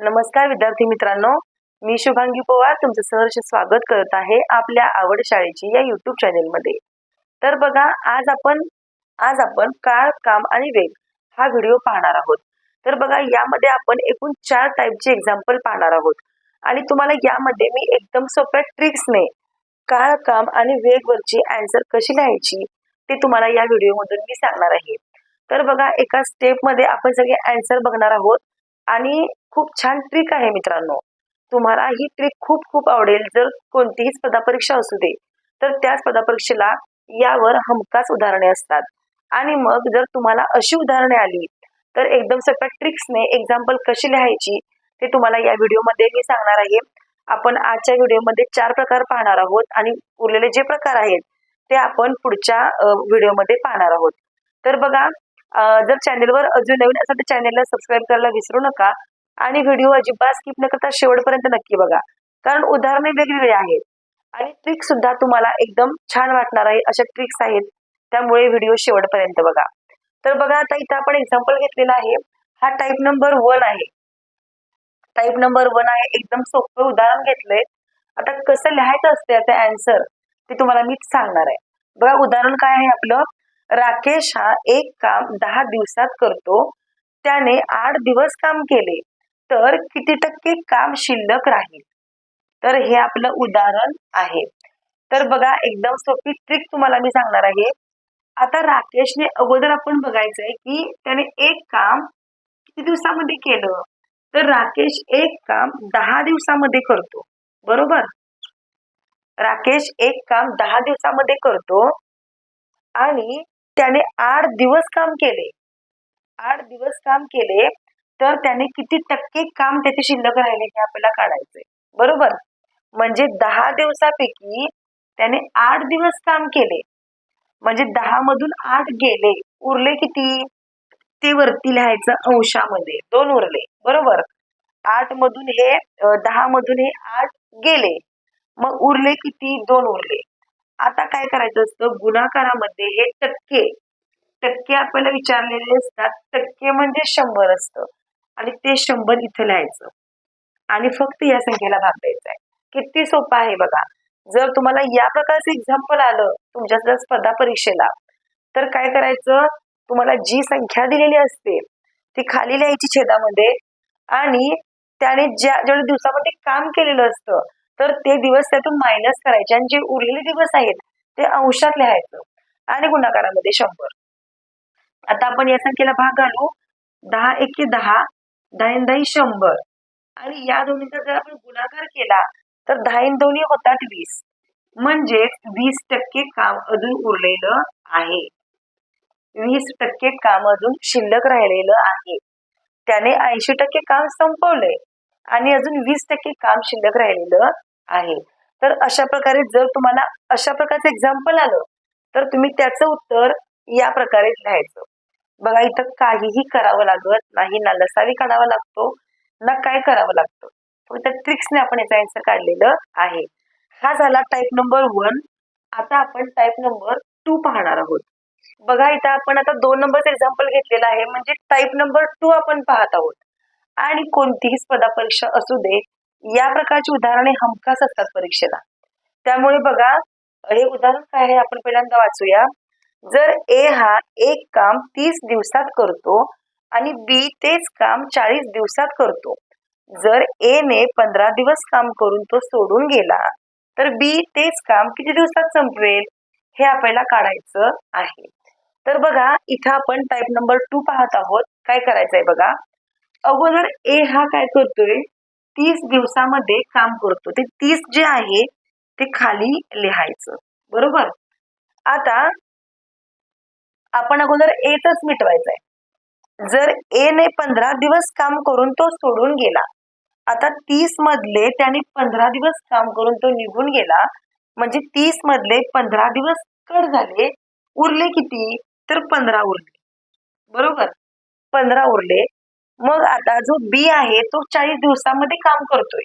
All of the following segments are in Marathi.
नमस्कार विद्यार्थी मित्रांनो. मी शुभांगी पवार तुमचं सहर्ष स्वागत करत आहे आपल्या आवड शाळेची या युट्यूब चॅनेलमध्ये तर बघा आज आपण आज आपण काळ काम आणि वेग हा व्हिडिओ पाहणार आहोत. तर बघा यामध्ये आपण एकूण चार टाईपचे एक्झाम्पल पाहणार आहोत. आणि तुम्हाला यामध्ये मी एकदम सोप्या ट्रिक्सने काळ काम आणि वेगवरची अँसर कशी लिहायची ते तुम्हाला या व्हिडिओमधून मी सांगणार आहे. तर बघा एका स्टेपमध्ये आपण सगळे अँसर बघणार आहोत. आणि खूप छान ट्रिक आहे मित्रांनो. तुम्हाला ही ट्रिक खूप खूप आवडेल. जर कोणतीही स्पर्धा परीक्षा असू दे तर त्या स्पर्धा परीक्षेला यावर हमखास उदाहरणे असतात. आणि मग जर तुम्हाला अशी उदाहरणे आली तर एकदम सोप्या ट्रिक्सने एक्झाम्पल कशी लिहायची ते तुम्हाला या व्हिडिओमध्ये मी सांगणार आहे. आपण आजच्या व्हिडिओमध्ये चार प्रकार पाहणार आहोत आणि उरलेले जे प्रकार आहेत ते आपण पुढच्या व्हिडिओमध्ये पाहणार आहोत. तर बघा जर चॅनेलवर अजून नवीन असेल तर चॅनेलला सबस्क्राईब करायला विसरू नका. आणि व्हिडिओ अजिबात स्किप न करता शेवटपर्यंत नक्की बघा. कारण उदाहरणे वेगवेगळी आहेत. आणि ट्रिक सुद्धा तुम्हाला एकदम छान वाटणार आहे अशा ट्रिक्स आहेत. त्यामुळे व्हिडिओ शेवटपर्यंत बघा. तर बघा आता इथं आपण एक्झाम्पल घेतलेला आहे. हा टाईप नंबर वन आहे. टाईप नंबर वन आहे. एकदम सोपं उदाहरण घेतलंय. आता कसं लिहायचं असते याचं अँसर ते तुम्हाला मी सांगणार आहे. बघा उदाहरण काय आहे आपलं? राकेश हा एक काम दहा दिवसात करतो. त्याने आठ दिवस काम केले तर किती टक्के काम शिल्लक राहील? तर हे आपलं उदाहरण आहे. तर बघा एकदम सोपी ट्रिक तुम्हाला मी सांगणार आहे. आता राकेशने अगोदर आपण बघायचंय की त्याने एक काम किती दिवसामध्ये केलं? तर राकेश एक काम दहा दिवसामध्ये करतो. बरोबर? राकेश एक काम दहा दिवसामध्ये करतो आणि त्याने आठ दिवस काम केले. आठ दिवस काम केले तर त्याने किती टक्के काम त्याचे शिल्लक राहिले हे आपल्याला काढायचंय. बरोबर? म्हणजे दहा दिवसापैकी त्याने आठ दिवस काम केले. म्हणजे दहा मधून आठ गेले. उरले किती? ते वरती लिहायचं अंशामध्ये. दोन उरले. बरोबर? आठ मधून हे दहा मधून हे आठ गेले. मग उरले किती? दोन उरले. आता काय करायचं असतं? गुणाकारामध्ये हे टक्के. टक्के आपल्याला विचारलेले असतात. टक्के म्हणजे शंभर असतं. आणि ते शंभर इथं लिहायचं. आणि फक्त या संख्येला भाग द्यायचा आहे. किती सोपं आहे बघा. जर तुम्हाला या प्रकारचं एक्झाम्पल आलं तुमच्या स्पर्धा परीक्षेला तर काय करायचं? तुम्हाला जी संख्या दिलेली असते ती खाली लिहायची छेदामध्ये. आणि त्याने ज्या जेवढ्या दिवसामध्ये काम केलेलं असतं तर ते दिवस त्यातून मायनस करायचे. आणि जे उरलेले दिवस आहेत ते अंशात लिहायचं आणि गुणाकारामध्ये शंभर. आता आपण या संख्येला भाग घालू. दहा एके दहा दहा दही शंभर. आणि या दोन्हीचा जर आपण गुणाकार केला तर दहा दोन्ही होतात वीस. म्हणजे वीस टक्के काम अजून उरलेलं आहे. वीस टक्के काम अजून शिल्लक राहिलेलं आहे. त्याने ऐंशी टक्के काम संपवलंय. आणि अजून वीस टक्के काम शिल्लक राहिलेलं आहे. तर अशा प्रकारे जर तुम्हाला अशा प्रकारचं एक्झाम्पल आलं तर तुम्ही त्याचं उत्तर या प्रकारे लिहायचं. बघा इथं काहीही करावं लागत नाही ना लसावी काढावा लागतो ना काय करावं लागतं. फक्त ट्रिक्सने आपण याचा आन्सर काढलेलं आहे. हा झाला टाईप नंबर वन आता आपण टाईप नंबर टू पाहणार आहोत. बघा इथं आपण आता दोन नंबरचं एक्झाम्पल घेतलेलं आहे. म्हणजे टाईप नंबर टू आपण पाहत आहोत. आणि कोणतीही स्पर्धा परीक्षा असू दे या प्रकारची उदाहरणे हमखास असतात परीक्षेला. त्यामुळे बघा हे उदाहरण काय आहे आपण पहिल्यांदा वाचूया. जर ए हा एक काम तीस दिवसात करतो आणि बी तेच काम चाळीस दिवसात करतो. जर ए ने पंधरा दिवस काम करून तो सोडून गेला तर बी तेच काम किती दिवसात संपवेल? हे आपल्याला काढायचं आहे. तर बघा इथं आपण टाईप नंबर टू पाहत आहोत. काय करायचंय बघा? अगोदर ए हा काय करतोय? तीस दिवसामध्ये काम करतो. ते तीस जे आहे ते खाली लिहायचं. बरोबर? आता आपण अगोदर एच मिटवायचं आहे जर ए ने पंधरा दिवस काम करून तो सोडून गेला आता तीस मधले त्याने पंधरा दिवस काम करून तो निघून गेला म्हणजे तीस मधले पंधरा दिवस कट झाले उरले किती? तर पंधरा उरले. बरोबर? पंधरा उरले. मग आता जो बी आहे तो चाळीस दिवसामध्ये काम करतोय.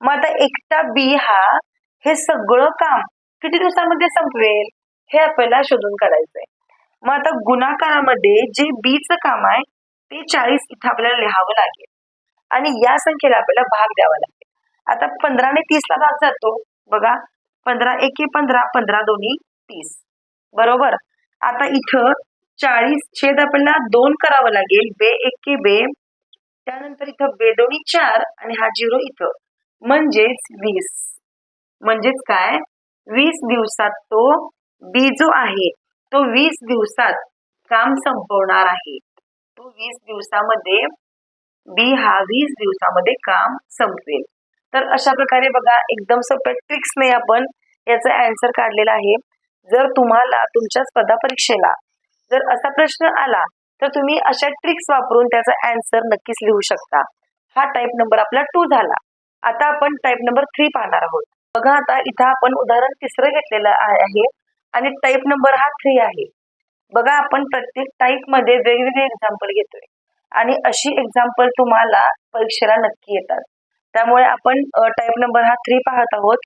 मग आता एकटा बी हा हे सगळं काम किती दिवसामध्ये संपवेल? हे आपल्याला शोधून काढायचंय. मग आता गुणाकारामध्ये जे बीचं काम आहे ते चाळीस इथं आपल्याला लिहावं लागेल. आणि या संख्येला आपल्याला भाग द्यावा लागेल. आता पंधराने तीसला भाग जातो. बघा पंधरा एके पंधरा पंधरा दोन्ही तीस. बरोबर? आता इथं चाळीस छेद आपल्याला दोन करावं लागेल. बे एके बे. त्यानंतर इथं बेदोणी चार आणि हा झिरो इथं. म्हणजेच वीस. म्हणजेच काय? वीस दिवसात तो बी जो आहे. तो वीस दिवसात काम संपवणार आहे. तो वीस दिवसामध्ये बी हा वीस दिवसामध्ये काम संपवेल. तर अशा प्रकारे बघा एकदम सोप्या ट्रिक्सने आपण याचा अँसर काढलेला आहे. जर तुम्हाला तुमच्या स्पर्धा परीक्षेला जर असा प्रश्न आला तर तुम्ही अशा ट्रिक्स वापरून त्याचा अँसर नक्कीच लिहू शकता. हा टाईप नंबर आपला टू झाला. आता आपण टाईप नंबर थ्री पाहणार आहोत. बघा आता इथं आपण उदाहरण तिसरं घेतलेलं आहे आणि टाईप नंबर हा थ्री आहे. बघा आपण प्रत्येक टाईपमध्ये वेगवेगळे एक्झाम्पल घेतोय. आणि अशी एक्झाम्पल तुम्हाला परीक्षेला नक्की येतात. त्यामुळे आपण टाईप नंबर हा थ्री पाहत आहोत.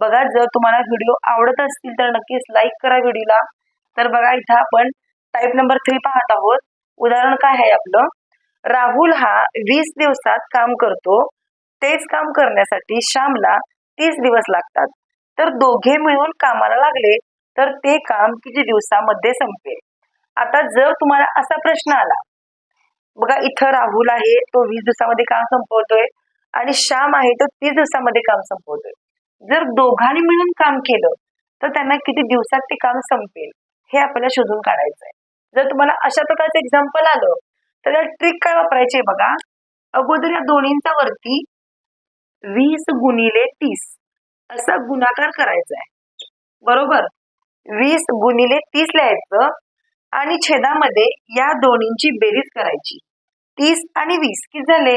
बघा जर तुम्हाला व्हिडिओ आवडत असतील तर नक्कीच लाईक करा व्हिडिओला तर बघा इथं आपण टाईप नंबर थ्री पाहत आहोत. उदाहरण काय आहे आपलं? राहुल हा वीस दिवसात काम करतो. तेच काम करण्यासाठी श्यामला तीस दिवस लागतात. तर दोघे मिळून कामाला लागले तर ते काम किती दिवसामध्ये संपेल? आता जर तुम्हाला असा प्रश्न आला बघा इथं राहुल आहे तो वीस दिवसामध्ये काम संपवतोय आणि श्याम आहे तो तीस दिवसामध्ये काम संपवतोय. जर दोघांनी मिळून काम केलं तर त्यांना किती दिवसात ते काम संपेल हे आपल्याला शोधून काढायचं आहे जर तुम्हाला अशा प्रकारचं एक्झाम्पल आलं तर या ट्रिक काय वापरायची बघा. अगोदर या दोन्हींचा वरती वीस गुणिले तीस असा गुणाकार करायचा आहे बरोबर? वीस गुणिले तीस लिहायचं आणि छेदामध्ये या दोन्हींची बेरीज करायची. तीस आणि वीस किती झाले?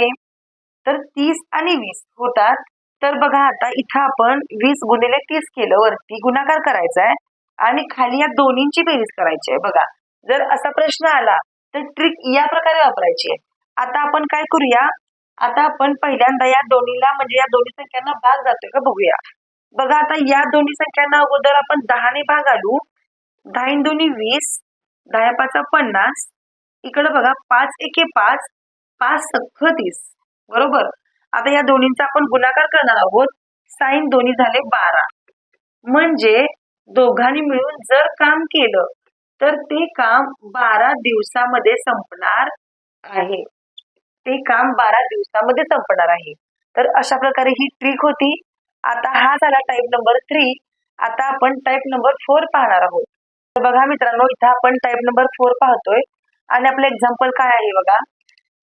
तर तीस आणि वीस होतात. तर बघा आता इथं आपण वीस गुणिले तीस केलं वरती गुणाकार करायचा आहे आणि खाली या दोन्हींची बेरीज करायची आहे. बघा जर असा प्रश्न आला तर ट्रिक या प्रकारे वापरायची आहे. आता आपण काय करूया? आता आपण पहिल्यांदा या दोन्हीला म्हणजे या दोन्ही संख्यांना भाग जातोय का बघूया. बघा आता या दोन्ही संख्यांना अगोदर आपण दहाने भाग आलू दहा दोन्ही वीस दहा पाच पन्नास. इकडे बघा पाच एके पाच पाच सख्ख तीस. बरोबर? आता या दोन्हींचा आपण गुणाकार करणार आहोत. साईन दोन्ही झाले बारा. म्हणजे दोघांनी मिळून जर काम केलं तर ते काम बारा दिवसामध्ये संपणार आहे. ते काम बारा दिवसामध्ये संपणार आहे. तर अशा प्रकारे ही ट्रिक होती. आता हा झाला टाईप नंबर थ्री आता आपण टाईप नंबर फोर पाहणार आहोत. तर बघा मित्रांनो इथं आपण टाईप नंबर फोर पाहतोय. आणि आपलं एक्झाम्पल काय आहे बघा?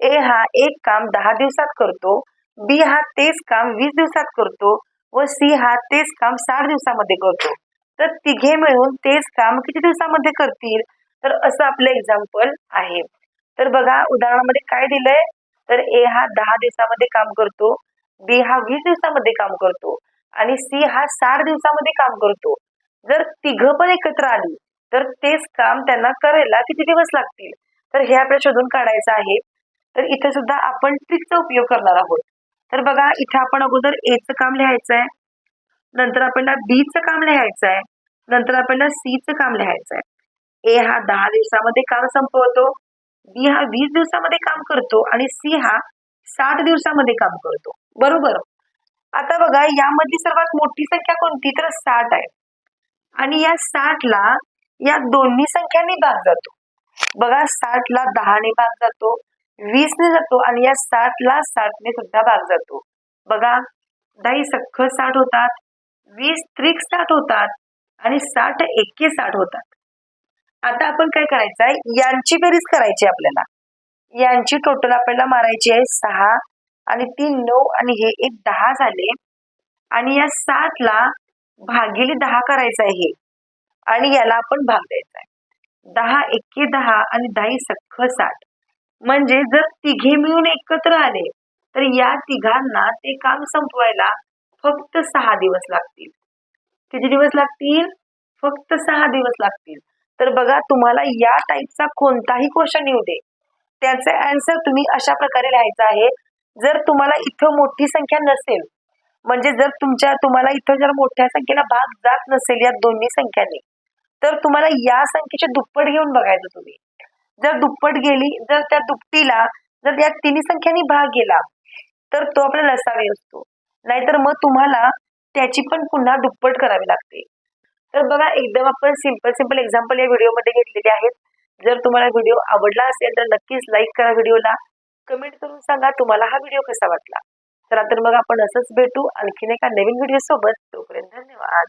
ए हा एक काम दहा दिवसात करतो. बी हा तेच काम वीस दिवसात करतो. व सी हा तेच काम साठ दिवसामध्ये करतो. तर तिघे मिळून तेच काम किती दिवसामध्ये करतील? तर असं आपलं एक्झाम्पल आहे. तर बघा उदाहरणामध्ये काय दिलंय? तर ए हा दहा दिवसामध्ये काम करतो बी हा वीस दिवसामध्ये काम करतो आणि सी हा साठ दिवसामध्ये काम करतो. जर तिघ पण एकत्र आली तर तेच काम त्यांना करायला किती दिवस लागतील? तर हे आपल्याला शोधून काढायचं आहे. तर इथे सुद्धा आपण ट्रिकचा उपयोग करणार आहोत. तर बघा इथे आपण अगोदर एचं काम लिहायचं आहे नंतर आपल्याला बीचं काम लिहायचं आहे. नंतर आपल्याला सीचं काम लिहायचं आहे. ए हा दहा दिवसामध्ये काम संपवतो. बी हा वीस दिवसामध्ये काम करतो आणि सी हा साठ दिवसामध्ये काम करतो. बरोबर? आता बघा यामध्ये सर्वात मोठी संख्या कोणती? तर साठ आहे. आणि या साठला या दोन्ही संख्यांनी भाग जातो. बघा साठला दहाने भाग जातो वीसने जातो आणि या साठला साठने सुद्धा भाग जातो. बघा दही सख्ख साठ होतात. वीस त्रिक साठ होतात आणि साठ एके साठ होतात. आता आपण काय करायचं आहे? यांची बेरीज करायची आपल्याला. यांची टोटल आपल्याला मारायची आहे सहा आणि तीन नऊ आणि हे एक दहा झाले. आणि या साठला भागिले दहा करायचं आहे हे. आणि याला आपण भाग द्यायचा आहे. दहा एक्के दहा आणि दही सख्ख साठ. म्हणजे जर तिघे मिळून एकत्र आले तर या तिघांना ते काम संपवायला फक्त सहा दिवस लागतील. किती दिवस लागतील? फक्त सहा दिवस लागतील. तर बघा तुम्हाला या टाईपचा कोणताही क्वेश्चन येऊ दे. त्याचे आन्सर तुम्ही अशा प्रकारे लिहायचं आहे. जर तुम्हाला इथं मोठी संख्या नसेल म्हणजे जर तुमच्या तुम्हाला इथं जर मोठ्या संख्येला भाग जात नसेल या दोन्ही संख्याने तर तुम्हाला या संख्येचे दुप्पट घेऊन बघायचं तुम्ही. जर दुप्पट गेली जर त्या दुपटीला जर या तिन्ही संख्यांनी भाग गेला तर तो आपला लसावी असतो. नाहीतर मग तुम्हाला त्याची पण पुन्हा दुप्पट करावी लागते. तर बघा एकदम आपण सिंपल सिंपल एक्झाम्पल या व्हिडिओमध्ये घेतलेले आहेत. जर तुम्हाला व्हिडिओ आवडला असेल तर नक्कीच लाईक करा व्हिडिओला कमेंट करून सांगा तुम्हाला हा व्हिडिओ कसा वाटला. चला तर मग आपण असंच भेटू आणखीन एका नवीन व्हिडिओ सोबत. तोपर्यंत धन्यवाद.